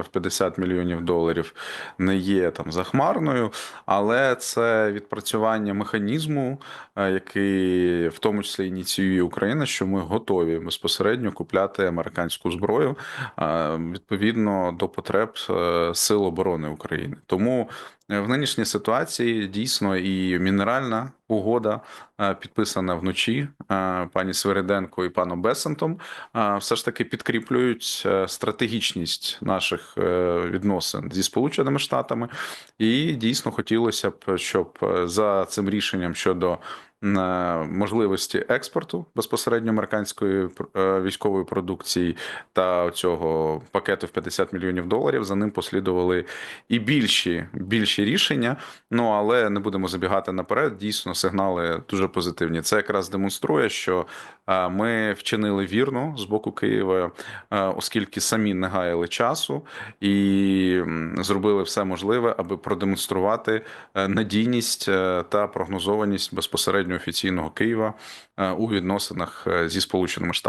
в 50 мільйонів доларів не є там захмарною, але це відпрацювання механізму, е, який в тому числі ініціює Україна, що ми готові безпосередньо купляти американську зброю е, відповідно до потреб е, сил оборони України. Тому в нинішній ситуації дійсно і мінеральна угода е, підписана вночі е, пані Свириденко і паном Бесентом, е, все ж таки підкріплюють стратегічність наших відносин зі Сполученими Штатами, і дійсно хотілося б, щоб за цим рішенням щодо можливості експорту безпосередньо американської е, військової продукції та цього пакету в 50 мільйонів доларів за ним послідували і більші більші рішення. Ну але не будемо забігати наперед. Дійсно, сигнали дуже позитивні. Це якраз демонструє, що е, ми вчинили вірно з боку Києва, е, оскільки самі не гаяли часу і зробили все можливе, аби продемонструвати надійність та прогнозованість безпосередньо офіційного Києва е, у відносинах е, зі Сполученими Штатами.